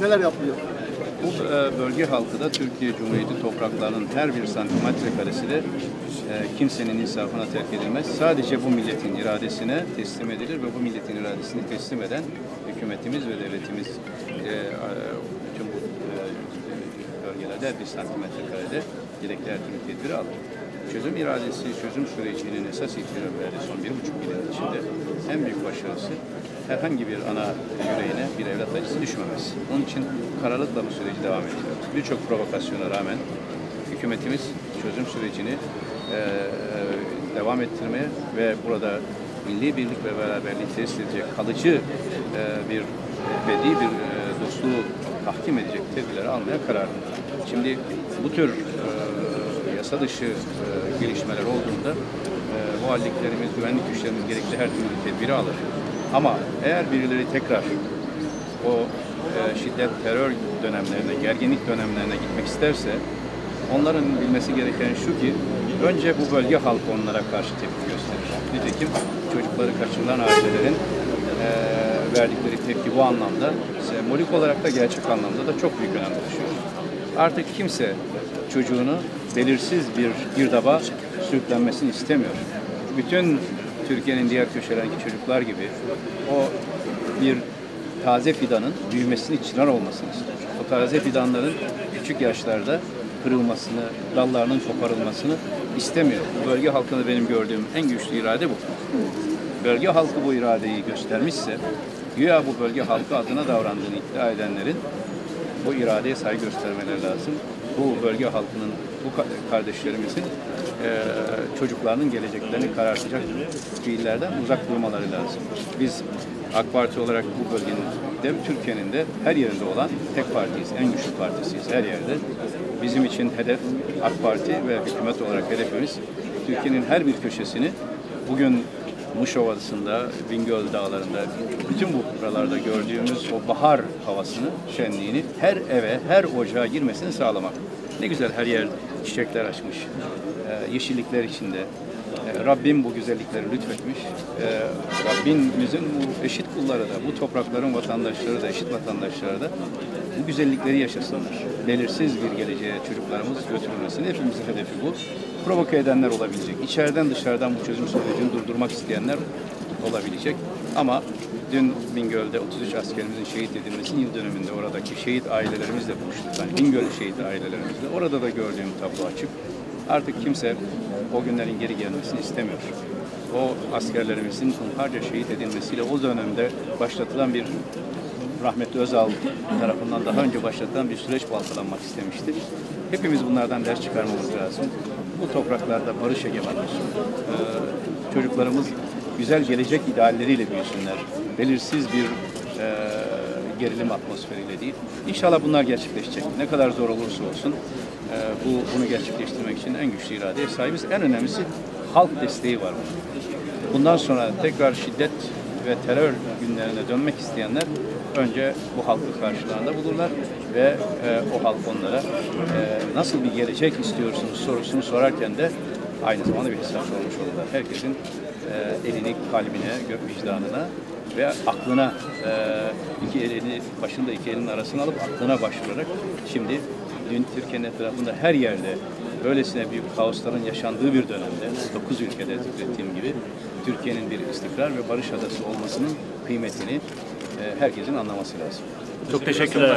Neler yapılıyor? Bu e, bölge halkı da Türkiye Cumhuriyeti topraklarının her bir santimetre karesi de kimsenin insafına terk edilmez. Sadece bu milletin iradesine teslim edilir ve bu milletin iradesini teslim eden hükümetimiz ve devletimiz e, tüm bu e, bölgelerde bir santimetre karede gerekli her alır. Çözüm iradesi, çözüm sürecinin esas itibariyle son bir buçuk yılın içinde en büyük başarısı herhangi bir ana yüreğine bir evlat acısı düşmemesi. Onun için kararlılıkla bu süreci devam ediyoruz. Birçok provokasyona rağmen hükümetimiz çözüm sürecini e, devam ettirmeye ve burada milli birlik ve beraberliği tesis edecek kalıcı e, bir ebedi bir e, dostluğu tahkim edecek tedbirleri almaya kararlı. Şimdi bu tür e, yasa dışı e, gelişmeler olduğunda e, muhalliklerimiz, güvenlik güçlerimiz gerekli her türlü tedbiri alır. Ama eğer birileri tekrar o e, şiddet, terör dönemlerine, gerginlik dönemlerine gitmek isterse onların bilmesi gereken şu ki önce bu bölge halkı onlara karşı tepki gösterir. Nitekim çocukları kaçırılan ailelerin e, verdikleri tepki bu anlamda sembolik olarak da gerçek anlamda da çok büyük önem taşıyor. Artık kimse çocuğunu belirsiz bir girdaba sürüklenmesini istemiyor. Bütün Türkiye'nin diğer köşelerindeki çocuklar gibi o bir taze fidanın büyümesini, çınar olmasını istiyor. O taze fidanların küçük yaşlarda kırılmasını, dallarının koparılmasını istemiyor. Bölge halkında benim gördüğüm en güçlü irade bu. Bölge halkı bu iradeyi göstermişse, güya bu bölge halkı adına davrandığını iddia edenlerin bu iradeye saygı göstermeleri lazım. Bu bölge halkının, bu ka- kardeşlerimizin eee, çocuklarının geleceklerini karartacak fiillerden uzak durmaları lazım. Biz AK Parti olarak bu bölgenin de Türkiye'nin de her yerinde olan tek partiyiz, en güçlü partisiyiz her yerde. Bizim için hedef AK Parti ve hükümet olarak hedefimiz Türkiye'nin her bir köşesini bugün Muş Ovası'nda, Bingöl Dağları'nda, bütün bu buralarda gördüğümüz o bahar havasını, şenliğini her eve, her ocağa girmesini sağlamak. Ne güzel her yer çiçekler açmış, e, yeşillikler içinde. E, Rabbim bu güzellikleri lütfetmiş. E, Rabbimizin bu eşit kulları da, bu toprakların vatandaşları da, eşit vatandaşları da bu güzellikleri yaşasınlar. Belirsiz bir geleceğe çocuklarımız götürülmesin. Hepimizin hedefi bu. Provoke edenler olabilecek. İçeriden dışarıdan bu çözüm sürecini durdurmak isteyenler olabilecek. Ama dün Bingöl'de 33 askerimizin şehit edilmesinin yıl dönümünde oradaki şehit ailelerimizle buluştuk. Yani Bingöl şehit ailelerimizle. Orada da gördüğüm tablo açık. Artık kimse o günlerin geri gelmesini istemiyor. O askerlerimizin hunharca şehit edilmesiyle o dönemde başlatılan bir rahmetli Özal tarafından daha önce başlatılan bir süreç baltalanmak istemişti. Hepimiz bunlardan ders çıkarmamız lazım. Bu topraklarda barış egemen. Ee, çocuklarımız güzel gelecek idealleriyle büyüsünler. Belirsiz bir e, gerilim atmosferiyle değil. İnşallah bunlar gerçekleşecek. Ne kadar zor olursa olsun e, bu bunu gerçekleştirmek için en güçlü iradeye sahibiz. En önemlisi halk desteği var. Bundan sonra tekrar şiddet ve terör günlerine dönmek isteyenler önce bu halkı karşılarında bulurlar ve e, o halk onlara e, nasıl bir gelecek istiyorsunuz sorusunu sorarken de aynı zamanda bir hesap sormuş olurlar. Herkesin e, elini kalbine, gök vicdanına ve aklına e, iki elini başında iki elinin arasına alıp aklına başvurarak şimdi dün Türkiye'nin etrafında her yerde böylesine büyük kaosların yaşandığı bir dönemde 9 ülkede zikrettiğim Türkiye'nin bir istikrar ve barış adası olmasının kıymetini e, herkesin anlaması lazım. Çok teşekkürler.